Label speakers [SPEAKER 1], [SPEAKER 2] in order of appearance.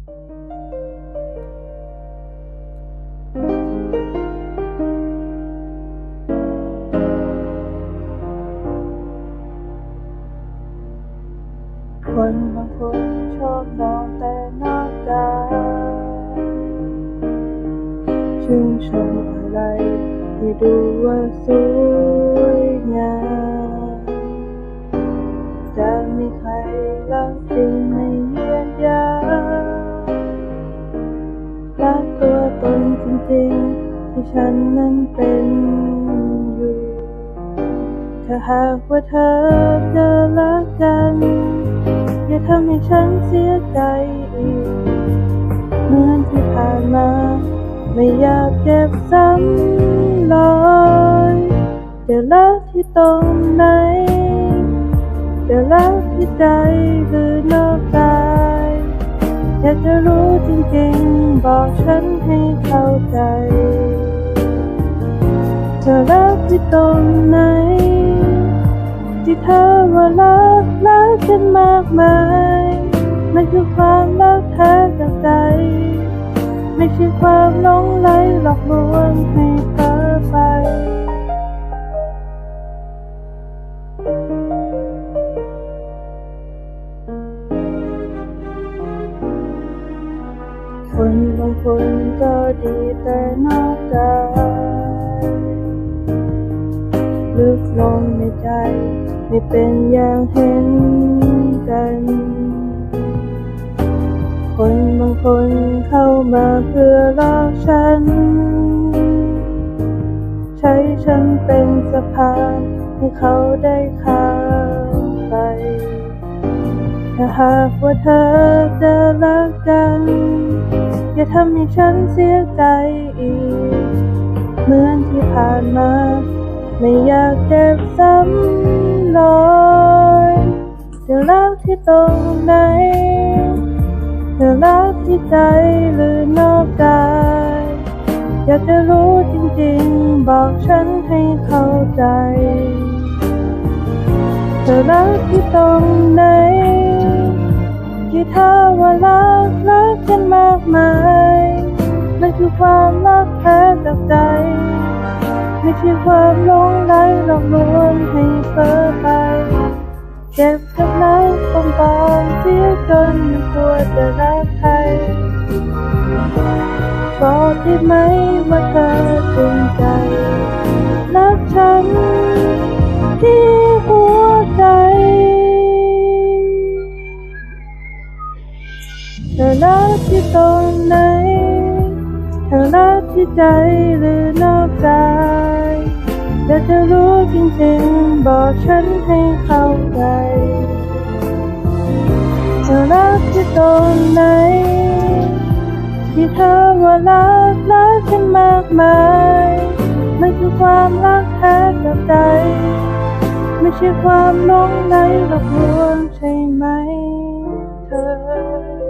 [SPEAKER 1] คนบางคนชอบมองแต่นอกกายชื่นชมอะไรที่ดูว่าสวยงามจะมีใครรักจริง ที่ฉันนั้นเป็นอยู่ ถ้าหากว่าเธอจะรักกัน อย่าทำให้ฉันเสียใจอีก เหมือนที่ผ่านมา ไม่อยากเจ็บซ้ำเลยจะรักที่ตรงไหนจะรักที่ใจหรือนอกกายอยากจะรู้จริงๆ บอกฉันให้เข้าใจ เธอรักที่ตรงไหน ที่เธอว่ารักรักกันมากมายมันคือความรักแท้จากใจ ไม่ใช่ความหลงไหลหลอกลวงให้เพ้อไปคนบางคนก็ดีแต่นอกกาย ลึกลงในใจ ไม่เป็นอย่างเห็นกัน คนบางคนเข้ามาเพื่อลอกฉัน ใช้ฉันเป็นสะพานให้เขาได้ข้ามไป ถ้าหากว่าเธอจะรักกัน อย่าทำให้ฉันเสียใจอีก เหมือนที่ผ่านมา ไม่อยากเจ็บซ้ำเลยจะรักที่ตรงไหนจะรักที่ใจหรือนอกกาย อยากจะรู้จริงๆ บอกฉันให้เข้าใจ เธอรักที่ตรงไหน ที่เธอว่ารักรักกันมากมาย มันคือความรักแท้จากใจ ไม่ความหลงไหลหลอกลวงให้เพ้อไป เจ็บกับรักปอมปองเสียจนกลัวจะรักใครบอกได้ไหมว่าเธอจริงใจรักฉันที่หัวใจเธอรักที่ตรงไหนเธอรักที่ใจหรือนอกกายอยากจ รู้จริงบอกฉันให้เข้าใจเธอรักที่ตรงไหน ที่เธอว่ารักรักกันมากมายมันคือความรักแท้จากใจ ไม่ใช่ความหลงไหลหลอกลวงใช่ไหมเธอ